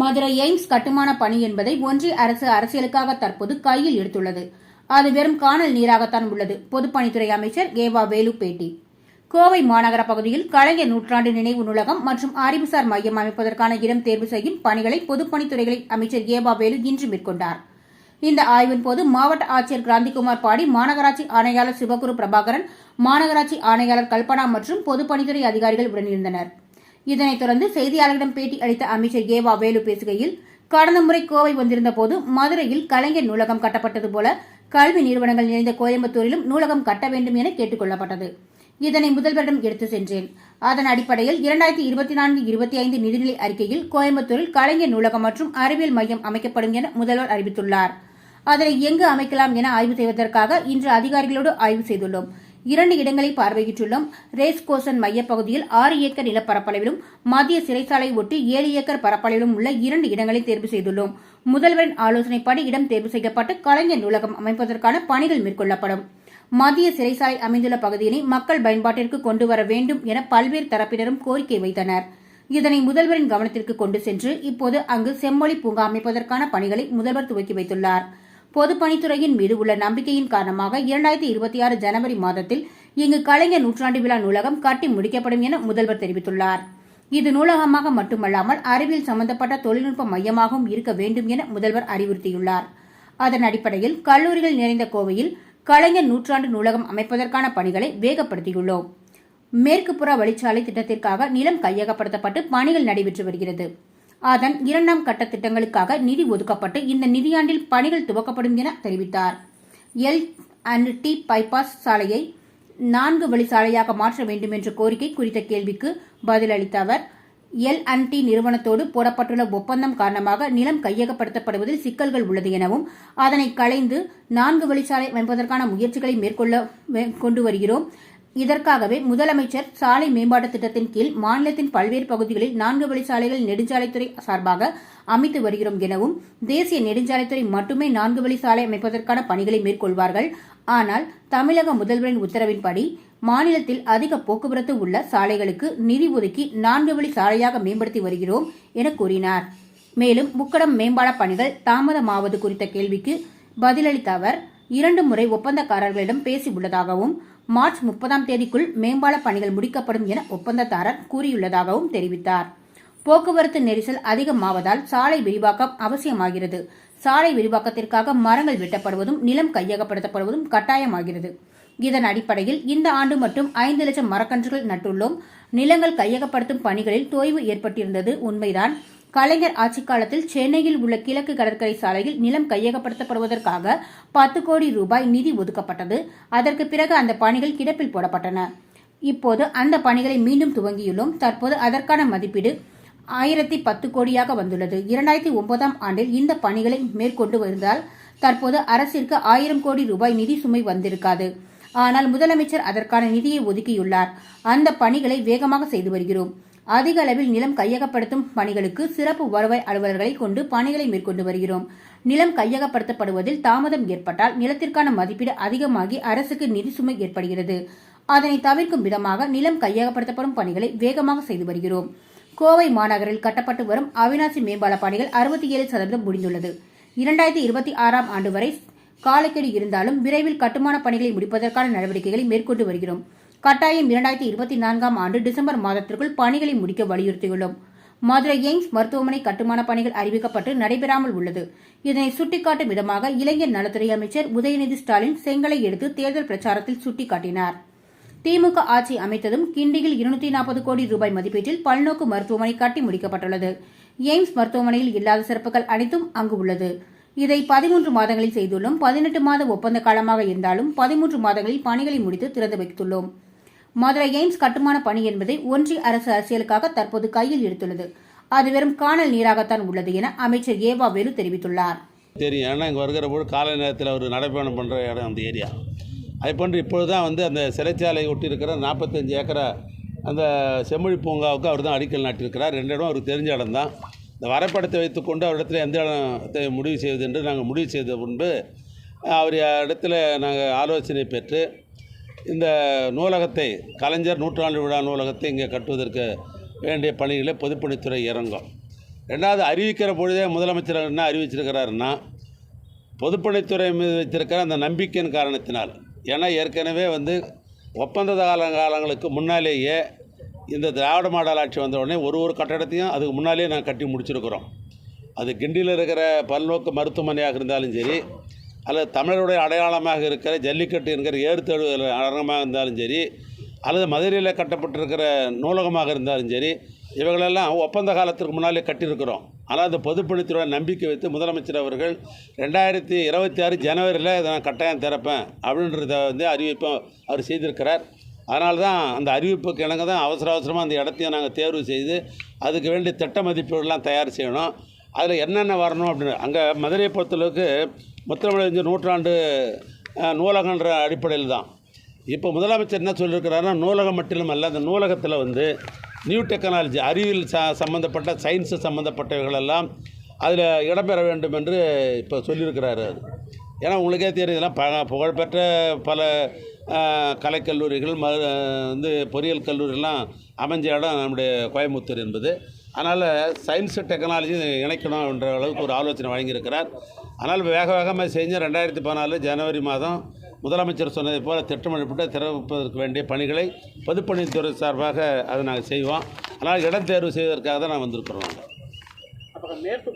Madurai AIIMS கட்டுமான பணி என்பதை ஒன்றிய அரசு அரசியலுக்காக தற்போது கையில் எடுத்துள்ளது. அது வெறும் காணல் நீராகத்தான் உள்ளது. பொதுப்பணித்துறை அமைச்சர் ஏவா வேலு பேட்டி கோவை மாநகர பகுதியில் கலைஞர் நூற்றாண்டு நினைவு நூலகம் மற்றும் அறிவுசார் மையம் அமைப்பதற்கான இடம் தேர்வு செய்யும் பணிகளை பொதுப்பணித்துறைகளை அமைச்சர் ஏவா வேலு இன்று மேற்கொண்டார். இந்த ஆய்வின் போது மாவட்ட ஆட்சியர் கிராந்திகுமார் பாடி மாநகராட்சி ஆணையாளர் சிவகுரு பிரபாகரன் மாநகராட்சி ஆணையாளர் கல்பனா மற்றும் பொதுப்பணித்துறை அதிகாரிகள் உடனிருந்தனர். இதனைத் தொடர்ந்து செய்தியாளர்களிடம் பேட்டி அளித்த அமைச்சர் ஏவா வேலு பேசுகையில் கடந்த முறை கோவை வந்திருந்த போது மதுரையில் கலைஞர் நூலகம் கட்டப்பட்டது போல கல்வி நிறுவனங்கள் நிறைந்த கோயம்புத்தூரிலும் நூலகம் கட்ட வேண்டும் என கேட்டுக் கொள்ளப்பட்டது. இதனை முதல்வரிடம் எடுத்து சென்றேன். அதன் அடிப்படையில் இரண்டாயிரத்தி இருபத்தி நான்கு இருபத்தி ஐந்து நிதிநிலை அறிக்கையில் கோயம்புத்தூரில் கலைஞர் நூலகம் மற்றும் அறிவியல் மையம் அமைக்கப்படும் என முதல்வர் அறிவித்துள்ளார். அதனை எங்கு அமைக்கலாம் என ஆய்வு செய்வதற்காக இன்று அதிகாரிகளோடு ஆய்வு செய்துள்ளோம். இரண்டு இடங்களை பார்வையிட்டுள்ளோம். ரேஸ் கோசன் மையப்பகுதியில் ஆறு ஏக்கர் நிலப்பரப்பளவிலும் மத்திய சிறைச்சாலை ஒட்டி ஏழு ஏக்கர் பரப்பளவிலும் உள்ள இரண்டு இடங்களை தேர்வு செய்துள்ளோம். முதல்வரின் ஆலோசனைப்படி இடம் தேர்வு செய்யப்பட்டு கலைஞர் நூலகம் அமைப்பதற்கான பணிகள் மேற்கொள்ளப்படும். மத்திய சிறைச்சாலை அமைந்துள்ள பகுதியினை மக்கள் பயன்பாட்டிற்கு கொண்டு வர வேண்டும் என பல்வேறு தரப்பினரும் கோரிக்கை வைத்தனர். இதனை முதல்வரின் கவனத்திற்கு கொண்டு சென்று இப்போது அங்கு செம்மொழி பூங்கா அமைப்பதற்கான பணிகளை முதல்வர் துவக்கி வைத்துள்ளார். பொதுப்பணித்துறையின் மீது உள்ள நம்பிக்கையின் காரணமாக இரண்டாயிரத்தி இருபத்தி ஆறு ஜனவரி மாதத்தில் இங்கு கலைஞர் நூற்றாண்டு விழா நூலகம் கட்டி முடிக்கப்படும் என முதல்வர் தெரிவித்துள்ளார். இது நூலகமாக மட்டுமல்லாமல் அறிவியல் சம்பந்தப்பட்ட தொழில்நுட்ப மையமாகவும் இருக்க வேண்டும் என முதல்வர் அறிவுறுத்தியுள்ளார். அதன் அடிப்படையில் கல்லூரிகள் நிறைந்த கோவையில் கலைஞர் நூற்றாண்டு நூலகம் அமைப்பதற்கான பணிகளை வேகப்படுத்தியுள்ளோம். மேற்கு புற வழிச்சாலை திட்டத்திற்காக நிலம் கையகப்படுத்தப்பட்டு பணிகள் நடைபெற்று வருகிறது. அதன் இரண்டாம் கட்ட திட்டங்களுக்காக நிதி ஒதுக்கப்பட்டு இந்த நிதியாண்டில் பணிகள் துவக்கப்படும் என தெரிவித்தார். எல் அண்ட் டி பைபாஸ் சாலையை நான்கு வழி சாலையாக மாற்ற வேண்டும் என்ற கோரிக்கை குறித்த கேள்விக்கு பதிலளித்த அவர் எல் அண்ட் டி நிறுவனத்தோடு போடப்பட்டுள்ள ஒப்பந்தம் காரணமாக நிலம் கையகப்படுத்தப்படுவதில் சிக்கல்கள் உள்ளது எனவும் அதனை களைந்து நான்கு வழிச்சாலை அமைப்பதற்கான முயற்சிகளை மேற்கொள்ள கொண்டு வருகிறோம். இதற்காகவே முதலமைச்சர் சாலை மேம்பாட்டு திட்டத்தின் கீழ் மாநிலத்தின் பல்வேறு பகுதிகளில் நான்கு வழிச்சாலைகள் நெடுஞ்சாலைத்துறை சார்பாக அமைத்து வருகிறோம் எனவும் தேசிய நெடுஞ்சாலைத்துறை மட்டுமே நான்கு வழி சாலை அமைப்பதற்கான பணிகளை மேற்கொள்வார்கள். ஆனால் தமிழக முதல்வரின் உத்தரவின்படி மாநிலத்தில் அதிக போக்குவரத்து உள்ள சாலைகளுக்கு நிதி ஒதுக்கி நான்கு வழி சாலையாக மேம்படுத்தி வருகிறோம் என கூறினார். மேலும் முக்கடம் மேம்பால பணிகள் தாமதமாவது குறித்த கேள்விக்கு பதிலளித்த அவர் இரண்டு முறை ஒப்பந்தக்காரர்களிடம் பேசியுள்ளதாகவும் மார்ச் முப்பதாம் தேதிக்குள் மேம்பால பணிகள் முடிக்கப்படும் என ஒப்பந்ததாரர் கூறியுள்ளதாகவும் தெரிவித்தார். போக்குவரத்து நெரிசல் அதிகமாவதால் சாலை விரிவாக்கம் அவசியமாகிறது. சாலை விரிவாக்கத்திற்காக மரங்கள் வெட்டப்படுவதும் நிலம் கையகப்படுத்தப்படுவதும் கட்டாயமாகிறது. இதன் அடிப்படையில் இந்த ஆண்டு மட்டும் ஐந்து லட்சம் மரக்கன்றுகள் நட்டுள்ளோம். நிலங்கள் கையகப்படுத்தும் பணிகளில் தொய்வு ஏற்பட்டிருந்தது உண்மைதான். கலைஞர் ஆட்சிக் காலத்தில் சென்னையில் உள்ள கிழக்கு கடற்கரை சாலையில் நிலம் கையகப்படுத்தப்படுவதற்காக பத்து கோடி ரூபாய் நிதி ஒதுக்கப்பட்டது. அதற்கு பிறகு அந்த பணிகள் கிடப்பில் போடப்பட்டன. இப்போது அந்த பணிகளை மீண்டும் துவங்கியுள்ளோம். தற்போது அதற்கான மதிப்பீடு ஆயிரத்தி பத்து கோடியாக வந்துள்ளது. இரண்டாயிரத்தி ஒன்பதாம் ஆண்டில் இந்த பணிகளை மேற்கொண்டு வந்தால் தற்போது அரசிற்கு ஆயிரம் கோடி ரூபாய் நிதி சுமை வந்திருக்காது. ஆனால் முதலமைச்சர் அதற்கான நிதியை ஒதுக்கியுள்ளார். அந்த பணிகளை வேகமாக செய்து வருகிறோம். அதிக அளவில் நிலம் கையகப்படுத்தும் பணிகளுக்கு சிறப்பு வருவாய் அலுவலர்களை கொண்டு பணிகளை மேற்கொண்டு வருகிறோம். நிலம் கையகப்படுத்தப்படுவதில் தாமதம் ஏற்பட்டால் நிலத்திற்கான மதிப்பீடு அதிகமாகி அரசுக்கு நிதி சுமை ஏற்படுகிறது. அதனை தவிர்க்கும் விதமாக நிலம் கையகப்படுத்தப்படும் பணிகளை வேகமாக செய்து வருகிறோம். கோவை மாநகரில் கட்டப்பட்டு வரும் அவினாசி மேம்பால பணிகள் அறுபத்தி ஏழு சதவீதம் முடிந்துள்ளது. இரண்டாயிரத்தி இருபத்தி ஆறாம் ஆண்டு வரை காலக்கெடு இருந்தாலும் விரைவில் கட்டுமான பணிகளை முடிப்பதற்கான நடவடிக்கைகளை மேற்கொண்டு வருகிறோம். கட்டாயம் இரண்டாயிரத்தி இருபத்தி நான்காம் ஆண்டு டிசம்பர் மாதத்திற்குள் பணிகளை முடிக்க வலியுறுத்தியுள்ளோம். மதுரை எய்ம்ஸ் மருத்துவமனை கட்டுமான பணிகள் அறிவிக்கப்பட்டு நடைபெறாமல் உள்ளது. இதனை சுட்டிக்காட்டும் விதமாக இளைஞர் நலத்துறை அமைச்சர் உதயநிதி ஸ்டாலின் செங்கலை எடுத்து தேர்தல் பிரச்சாரத்தில் சுட்டிக்காட்டினார். திமுக ஆட்சி அமைத்ததும் கிண்டியில் இருநூத்தி நாற்பது கோடி ரூபாய் மதிப்பீட்டில் பல்நோக்கு மருத்துவமனை கட்டி முடிக்கப்பட்டுள்ளது. எய்ம்ஸ் மருத்துவமனையில் இல்லாத சிறப்புகள் அனைத்தும் அங்கு உள்ளது. இதை பதிமூன்று மாதங்களில் செய்துள்ளோம். பதினெட்டு மாத ஒப்பந்த காலமாக இருந்தாலும் பதிமூன்று மாதங்களில் பணிகளை முடித்து திறந்து வைத்துள்ளோம். மதுரை எய்ம்ஸ் கட்டுமான பணி என்பதை ஒன்றிய அரசு அரசியலுக்காக தற்போது கையில் எடுத்துள்ளது. அது வெறும் காணல் நீராகத்தான் உள்ளது என அமைச்சர் ஏவா வேலு தெரிவித்துள்ளார். தெரியும் ஏன்னா இங்கே வருகிற போது காலை நேரத்தில் ஒரு நடைப்பயணம் பண்ணுற இடம் அந்த ஏரியா. அது போன்று இப்பொழுது தான் வந்து அந்த சிறைச்சாலை ஒட்டி இருக்கிற நாற்பத்தஞ்சு ஏக்கரை அந்த செம்மொழி பூங்காவுக்கு அவர் தான் அடிக்கல் நாட்டியிருக்கிறார். ரெண்டு இடம் அவருக்கு தெரிஞ்ச இடம் தான் இந்த வரைபடத்தை வைத்துக்கொண்டு அவரிடத்தில் எந்த இடத்தை முடிவு செய்வது என்று நாங்கள் முடிவு செய்த முன்பு அவர் இடத்துல நாங்கள் ஆலோசனை பெற்று இந்த நூலகத்தை கலைஞர் நூற்றாண்டு விழா நூலகத்தை இங்கே கட்டுவதற்கு வேண்டிய பணிகளை பொதுப்பணித்துறை இறங்கும். ரெண்டாவது அறிவிக்கிற பொழுதே முதலமைச்சர் என்ன அறிவிச்சிருக்கிறாருன்னா பொதுப்பணித்துறை மீது வைத்திருக்கிற அந்த நம்பிக்கையின் காரணத்தினால். ஏன்னா ஏற்கனவே வந்து ஒப்பந்த கால காலங்களுக்கு முன்னாலேயே இந்த திராவிட மாடல் ஆட்சி வந்த உடனே ஒரு ஒரு கட்டடத்தையும் அதுக்கு முன்னாலேயே நாங்கள் கட்டி முடிச்சிருக்கிறோம். அது கிண்டியில் இருக்கிற பல்நோக்கு மருத்துவமனையாக இருந்தாலும் சரி அல்லது தமிழருடைய அடையாளமாக இருக்கிற ஜல்லிக்கட்டு என்கிற ஏறுதழு அரங்கமாக இருந்தாலும் சரி அல்லது மதுரையில் கட்டப்பட்டிருக்கிற நூலகமாக இருந்தாலும் சரி இவைகளெல்லாம் ஒப்பந்த காலத்திற்கு முன்னாலே கட்டியிருக்கிறோம். ஆனால் அந்த பொதுப்பணித்துறை நம்பிக்கை வைத்து முதலமைச்சர் அவர்கள் ரெண்டாயிரத்தி இருபத்தி ஆறு ஜனவரியில் இதை நான் கட்டாயம் திறப்பேன் அப்படின்றத வந்து அறிவிப்பை அவர் செய்திருக்கிறார். அதனால தான் அந்த அறிவிப்புக்கு இணங்க தான் அவசர அவசரமாக அந்த இடத்தையும் நாங்கள் தேர்வு செய்து அதுக்கு வேண்டிய திட்ட மதிப்புகள்லாம் தயார் செய்யணும். அதில் என்னென்ன வரணும் அப்படின்னு அங்கே மதுரையை பொறுத்தளவுக்கு முத்தமிழறிஞர் நூற்றாண்டு நூலகன்ற அடிப்படையில் தான். இப்போ முதலமைச்சர் என்ன சொல்லியிருக்கிறாருன்னா நூலகம் மட்டும் அல்ல அந்த நூலகத்தில் வந்து நியூ டெக்னாலஜி அறிவியல் ச சம்மந்தப்பட்ட சயின்ஸு சம்மந்தப்பட்டவர்களெல்லாம் அதில் இடம்பெற வேண்டும் என்று இப்போ சொல்லியிருக்கிறாரு அது ஏன்னா உங்களுக்கே தெரியும் இதெல்லாம் ப புகழ்பெற்ற பல கலைக்கல்லூரிகள் ம வந்து பொறியியல் கல்லூரிலாம் அமைஞ்ச இடம் நம்முடைய கோயம்புத்தூர் என்பது. அதனால் சயின்ஸு டெக்னாலஜி இணைக்கணும் என்ற அளவுக்கு ஒரு ஆலோசனை வழங்கியிருக்கிறார். ஆனால் வேக வேகமாக செஞ்சு ரெண்டாயிரத்தி பதினாலு ஜனவரி மாதம் முதலமைச்சர் சொன்னதை போல் திட்டமிடப்பட்டு திறப்பதற்கு வேண்டிய பணிகளை பொதுப்பணித்துறை சார்பாக அதை நாங்கள் செய்வோம். ஆனால் இடம் தேர்வு செய்வதற்காக தான் நான் வந்திருக்கிறோம் மேற்கு